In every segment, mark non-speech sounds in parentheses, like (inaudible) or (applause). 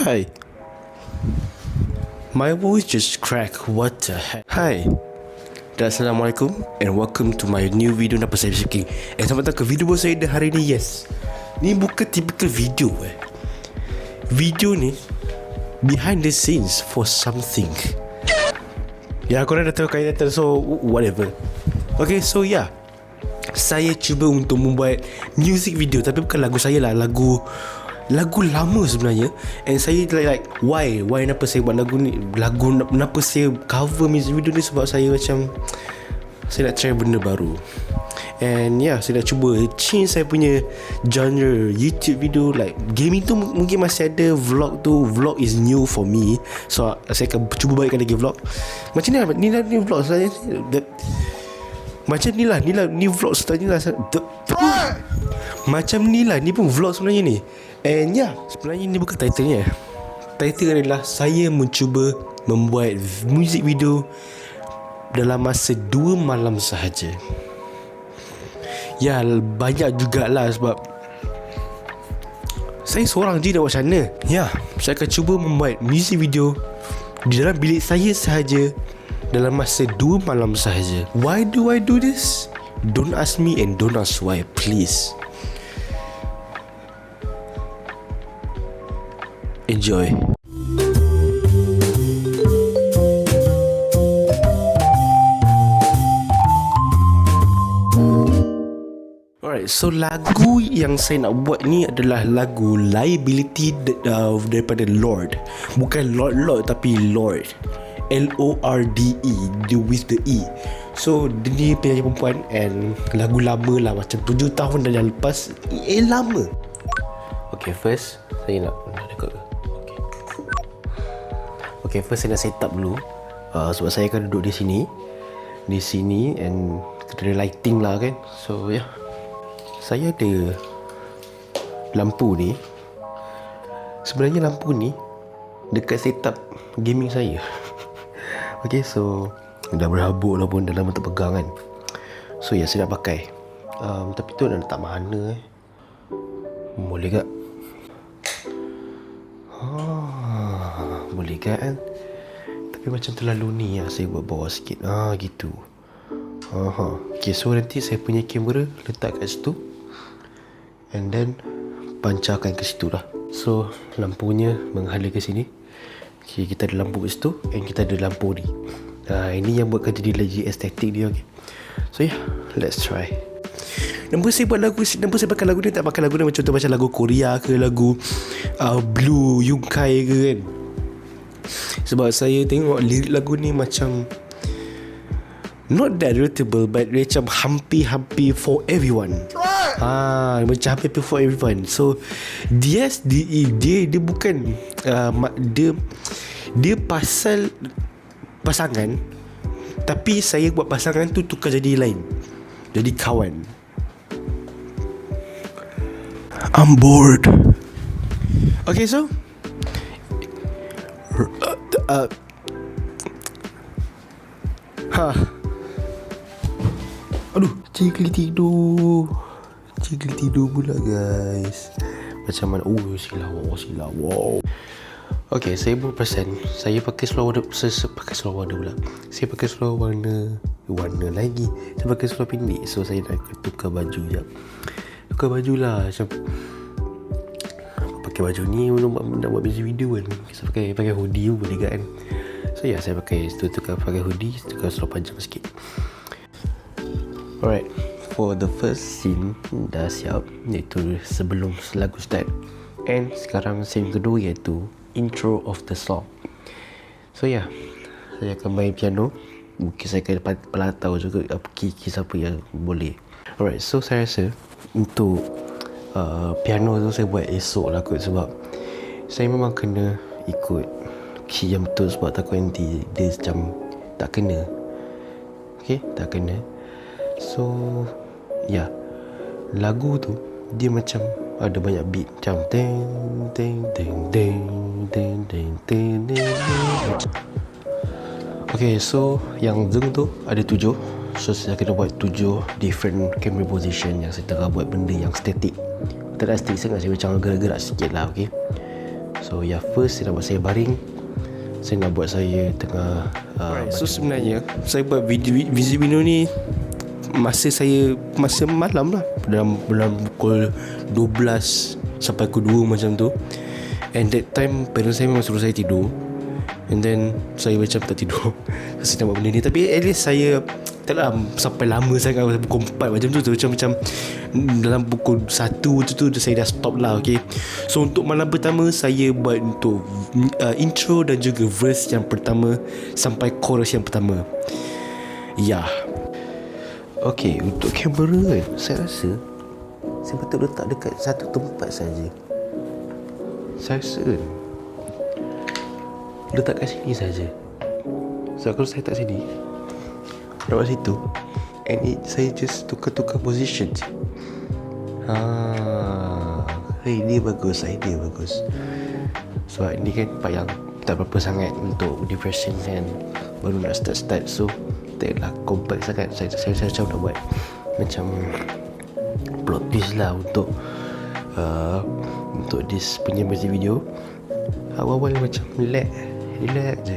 Hi. My voice just cracked. What the heck? Hi. Assalamualaikum and welcome to my new video Napa saya speaking Eh selamat datang ke video saya dah hari ni Yes Ni bukan typical video eh Video ni Behind the scenes for something Ya korang dah tahu kain So whatever Okay so yeah Saya cuba untuk membuat Music video Tapi bukan lagu saya lah Lagu Lagu lama sebenarnya And saya like, like Why? Why kenapa saya buat lagu ni? Lagu Kenapa saya cover music video ni? Sebab saya macam (tsk) Saya nak try benda baru. And yeah Saya nak cuba Change saya punya Genre YouTube video. Like Gaming tu mungkin masih ada Vlog tu Vlog is new for me. So saya akan cuba baikkan lagi vlog. Macam ni lah Ni lah ni vlog saya Macam ni lah Ni lah Ni vlog sebenarnya lah. Macam ni lah Ni pun vlog sebenarnya ni And yeah. Sebenarnya ni bukan titlenya Title adalah Saya mencuba Membuat Music video Dalam masa Dua malam sahaja. Ya Banyak jugalah Sebab Saya seorang je nak buat macam mana. Ya. Saya akan cuba membuat Music video Di dalam bilik saya sahaja Dalam masa Dua malam sahaja. Why do I do this? Don't ask me and don't ask why Please Enjoy. So lagu yang saya nak buat ni adalah lagu Liability uh, daripada Lord. Bukan Lord Lord tapi Lord. L-O-R-D-E The with the E So dia ni penyanyi perempuan And lagu lama lah Macam 7 tahun dah lepas Eh lama Okay first Saya nak record Okay first saya nak set up dulu. Uh, Sebab saya akan duduk di sini. Di sini And Kita ada lighting lah kan. So yeah Saya ada Lampu ni. Sebenarnya lampu ni Dekat setup Gaming saya. (laughs) Okay so Dah berhabuk lah pun Dah lama tak pegang kan. So ya yeah, saya nak pakai. Um, Tapi tu nak letak mana eh? Boleh tak Boleh kan? Tapi macam terlalu ni lah Saya buat bawah sikit. Ah gitu. Aha. Okay so nanti saya punya kamera Letak kat situ. And then Pancarkan ke situ lah. So lampunya Menghala ke sini. Okay kita ada lampu kat situ And kita ada lampu ni. Ah, Ini yang buatkan jadi lagi estetik dia okay. So yeah Let's try. Nombor saya buat lagu Nombor saya pakai lagu ni Tak pakai lagu ni Macam tu macam lagu Korea ke Lagu uh, Blue Yungkai ke kan Sebab saya tengok Lirik lagu ni macam Not that relatable But macam hampir-hampir For everyone Ah, macam hampir for everyone. So, yes, dia dia, dia bukan uh, dia dia pasal pasangan tapi saya buat pasangan tu tukar jadi lain. Jadi kawan. I'm bored. Okay, so uh, uh, ha. Aduh, cikli tidur. Cikli tidur pula guys. Macam mana? Oh, silap, oh. Wow. Okay, saya pun perasan Saya pakai seluar warna Saya, pakai seluar warna pula Saya pakai seluar warna Warna lagi Saya pakai seluar pendek So saya nak tukar baju sekejap Tukar baju lah Macam Pakai baju ni Nak nak buat music video kan. Saya pakai pakai hoodie pun boleh kan. So ya yeah, saya pakai tu Tukar pakai hoodie Tukar seluar panjang sikit. Alright. For the first scene Dah siap. Iaitu sebelum lagu start. And sekarang scene kedua iaitu intro of the song. So yeah, saya akan main piano. Mungkin saya akan pelatau juga apa key-key siapa yang boleh. Alright, so saya rasa untuk uh, piano tu saya buat esok lah kot sebab saya memang kena ikut key yang betul sebab takut nanti dia macam tak kena. Okay, tak kena. So, ya. Yeah, lagu tu dia macam ada banyak beat macam teng teng teng teng teng teng teng teng Okay so yang zeng tu ada tujuh So saya kena buat tujuh different camera position yang saya tengah buat benda yang static Static sangat saya macam gerak-gerak sikit lah okay So ya yeah, first Saya nak buat saya baring Saya nak buat saya tengah uh, so sebenarnya saya buat video video, video ni masa saya masa malam lah dalam dalam pukul 12 sampai pukul 2 macam tu. And that time parents saya memang suruh saya tidur. And then saya macam tak tidur. (laughs) saya nak buat benda ni tapi at least saya taklah sampai lama sangat pukul 4 macam tu tu macam macam dalam pukul 1 tu tu saya dah stop lah okay so untuk malam pertama saya buat untuk uh, intro dan juga verse yang pertama sampai chorus yang pertama ya yeah. Okay untuk kamera kan Saya rasa Saya patut letak dekat satu tempat saja. Saya rasa kan Letak kat sini saja. So kalau saya tak sini Lewat situ. And it, saya just tukar-tukar position. Je Haa Hey, ini bagus, idea bagus. Sebab so, ni kan part yang tak berapa sangat untuk depression kan. Baru nak start-start So tak lah compact sangat. Saya, saya, saya, saya nak buat macam plot twist lah untuk uh, untuk this punya music video. Awal-awal macam relax relax je.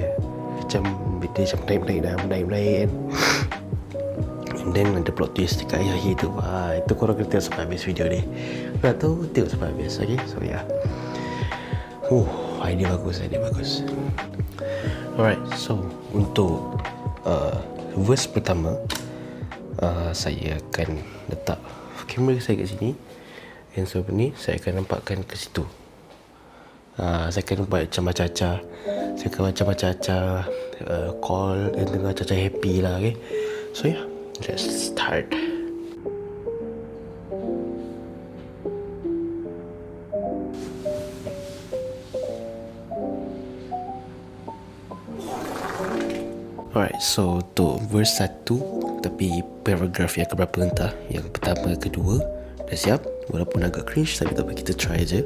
Macam dia macam naik-naik dah naik-naik kan and then ada plot twist dekat akhir-akhir tu. Wah, itu korang kena tengok sampai habis video ni. Kalau tahu tengok sampai habis okay? So yeah uh, idea bagus idea bagus. Alright so untuk uh, verse pertama uh, saya akan letak kamera saya kat sini. Dan so ni saya akan nampakkan ke situ. Uh, saya akan buat macam caca saya akan macam caca uh, call dan tengah caca happy lah okay? So yeah let's start. Alright, so untuk verse 1 Tapi paragraph yang keberapa entah? Yang pertama, kedua. Dah siap? Walaupun agak cringe Tapi tak apa, kita try je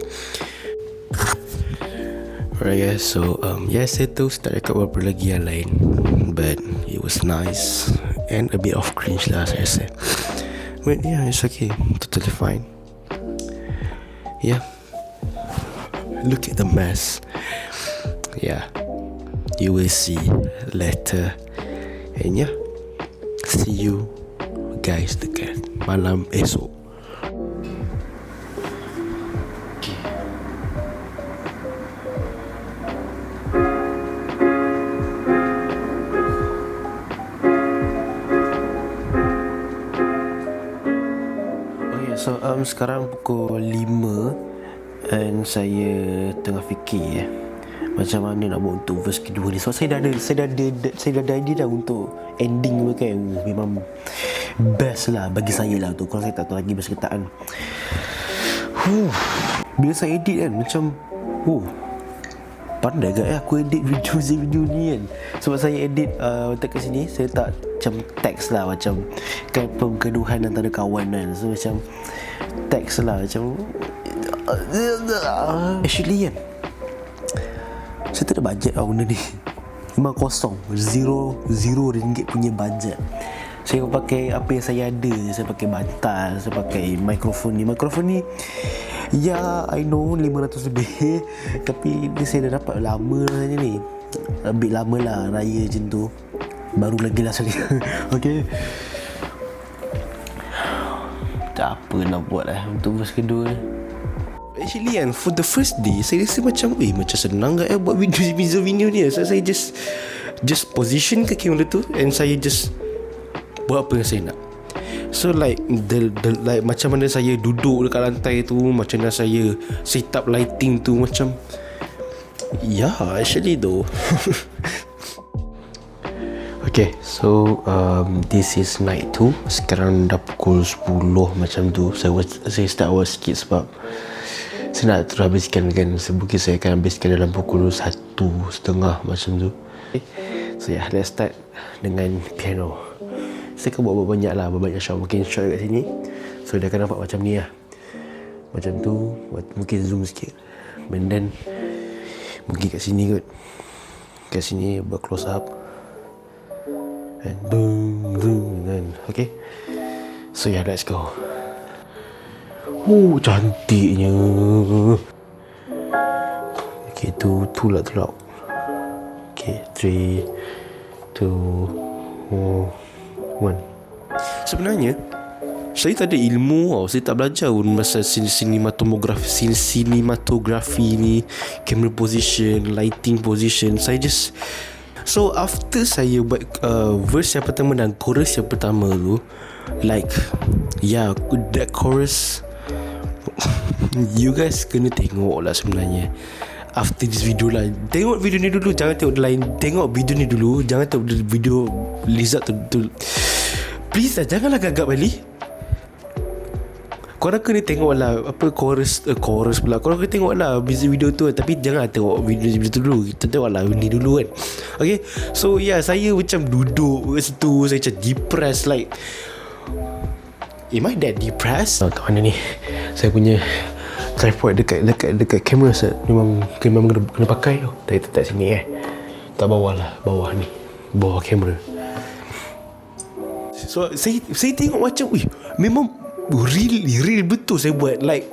Alright guys, so um, Yes, tahu start record beberapa lagi yang lain But it was nice And a bit of cringe lah saya rasa But yeah, it's okay. Totally fine. Yeah. Look at the mess. Yeah. You will see later. And yeah. See you guys dekat malam esok So um, sekarang pukul 5 And saya tengah fikir eh macam mana nak buat untuk verse kedua ni. Sebab saya dah ada saya dah ada saya dah ada idea dah untuk ending tu kan. Memang best lah bagi saya lah tu kalau saya tak tahu lagi bahasa ketaan. Huh. bila saya edit kan macam uh, pandai gak eh aku edit video (laughs) video ni kan. Sebab saya edit uh, letak kat sini saya tak macam teks lah macam kan perkeduhan antara kawan kan. So macam teks lah macam (laughs) actually kan? Saya tak ada bajet lah benda ni. Memang kosong. Zero Zero ringgit punya bajet Saya pakai apa yang saya ada. Saya pakai bantal Saya pakai mikrofon ni. Mikrofon ni Ya I know 500 lebih. Tapi ni saya dah dapat lama lah ni. Lebih lama lah Raya macam tu. Baru lagi lah sekali (laughs) Okay. Tak apa nak buat lah Untuk verse kedua ni Actually kan For the first day Saya rasa macam Eh macam senang ke eh Buat video (laughs) video, video ni? So, Saya just Just position ke kamera tu And saya just Buat apa yang saya nak So like the, the like Macam mana saya duduk dekat lantai tu Macam mana saya Set up lighting tu Macam Yeah actually though. (laughs) Okay so um, This is night 2 Sekarang dah pukul 10 Macam tu. Saya, saya start awal sikit sebab saya nak terus habiskan kan. Mungkin saya akan habiskan dalam pukul satu setengah macam tu. Okay. So yeah, let's start dengan piano saya akan lah, buat banyak-banyak lah banyak shot mungkin shot dekat sini. So dia akan nampak macam ni lah. Macam tu mungkin zoom sikit. And then mungkin kat sini kot. Kat sini buat close up. And boom boom then okay? So yeah let's go. Oh cantiknya. Okay tu tu lah tu lah. Okay 3 2 1 Wan. Sebenarnya Saya tak ada ilmu tau. Saya tak belajar pun Masa sinematografi sin Sinematografi ni Camera position Lighting position. Saya just So after saya buat uh, Verse yang pertama Dan chorus yang pertama tu Like Ya yeah, That chorus (laughs) You guys kena tengok lah sebenarnya. After this video lah. Tengok video ni dulu Jangan tengok lain. Tengok video ni dulu Jangan tengok video Lizard tu, tu. Please lah Janganlah gagap balik Korang kena tengok lah Apa chorus uh, Chorus pula. Korang kena tengok lah Video, tu Tapi jangan tengok video, video tu dulu. Kita tengok lah Ni dulu kan. Okay So yeah Saya macam duduk situ. Saya macam depressed Like Am I that depressed? Oh, kat mana ni? Saya punya tripod dekat dekat dekat kamera set memang memang kena, kena pakai tu. Dari letak sini eh. Tak bawah lah, bawah ni. Bawah kamera. So saya saya tengok macam Wih Memang Real Real betul saya buat Like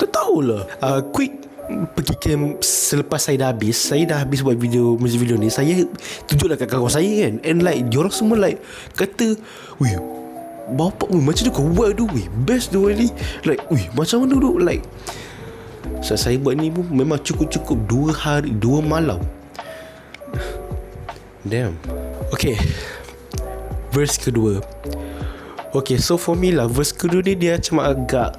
Tak tahulah uh, Quick Pergi camp Selepas saya dah habis Saya dah habis buat video Music video ni Saya Tunjuklah kat kawan saya kan And like Diorang semua like Kata Wih Bapak wih, Macam kau buat tu Wih Best tu ni Like Wih macam mana tu? Like so, Saya buat ni pun Memang cukup-cukup Dua hari Dua malam. Damn. Okay. Verse kedua. Okay so for me lah Verse kedua ni dia macam agak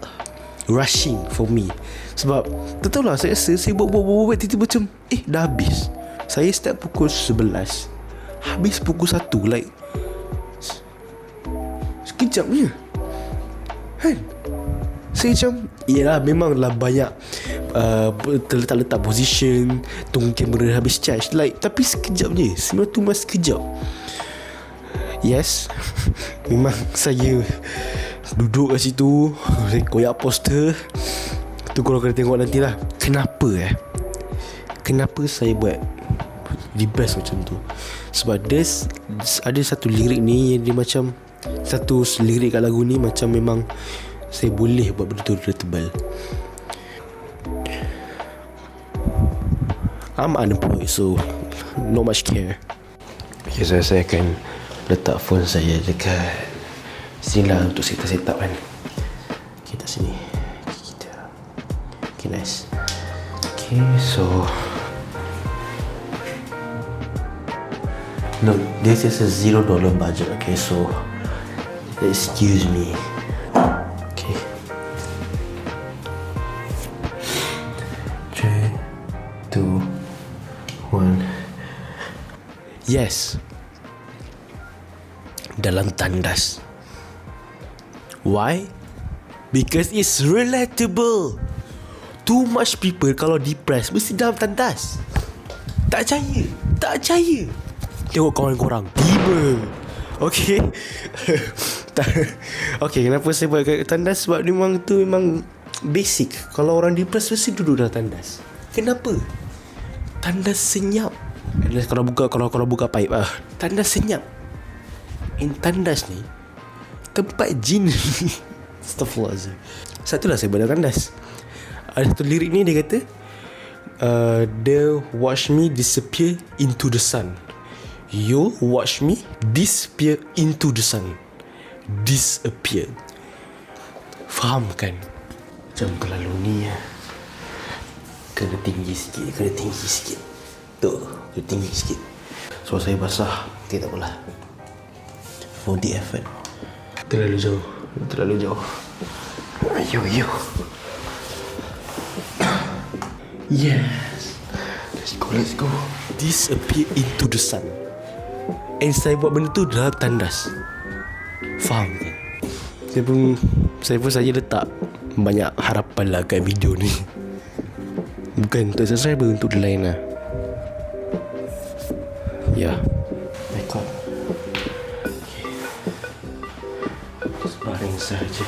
Rushing for me. Sebab Tak tahu lah Saya rasa Saya buat-buat-buat Tiba-tiba macam Eh dah habis. Saya start pukul 11 Habis pukul 1 Like Sekejap je. Kan? Saya macam Yelah memanglah banyak uh, Terletak-letak position Tunggu kamera habis charge. Like Tapi sekejap je. Semua tu mas sekejap. Yes. (laughs) Memang saya Duduk kat situ Saya koyak poster. Tu korang kena tengok nanti lah Kenapa eh? Kenapa saya buat The best macam tu? Sebab dia Ada satu lirik ni Yang dia macam Satu lirik kat lagu ni Macam memang Saya boleh buat benda tu relatable I'm unemployed So Not much care Okay, saya, saya akan letak phone saya dekat sini lah untuk set set up kan. Kita sini. Okay, kita. Okay, nice. Okay, so No, this is a zero dollar budget. Okay, so excuse me. Okay. Three, two, one. Yes. Dalam tandas. Why? Because it's relatable. Too much people kalau depressed Mesti dalam tandas. Tak percaya. Tak percaya. Tengok kawan korang. Tiba. Okay (laughs) (laughs) Okay kenapa saya buat kat tandas? Sebab memang tu memang Basic. Kalau orang depressed Mesti duduk dalam tandas. Kenapa? Tandas senyap. Kalau buka Kalau kalau buka pipe ah. Tandas senyap. In tandas ni Tempat jin. (laughs) Astaghfirullahaladzim. Satulah saya buat dalam tandas. Ada satu lirik ni dia kata uh, They watch me disappear into the sun. You watch me disappear into the sun Disappear. Faham kan? Macam terlalu ni ya. Kena tinggi sikit Kena tinggi sikit. Tu Kena tinggi sikit. So saya basah Okay tak apalah. For the effort. Terlalu jauh. Terlalu jauh. Ayo ayo. Yes. Let's go let's go. Disappear into the sun. And saya buat benda tu dalam tandas Faham kan? Saya pun Saya pun saja letak Banyak harapan lah kat video ni. Bukan untuk subscriber Untuk dia lain lah. Ya. Record Okay Sebaring saja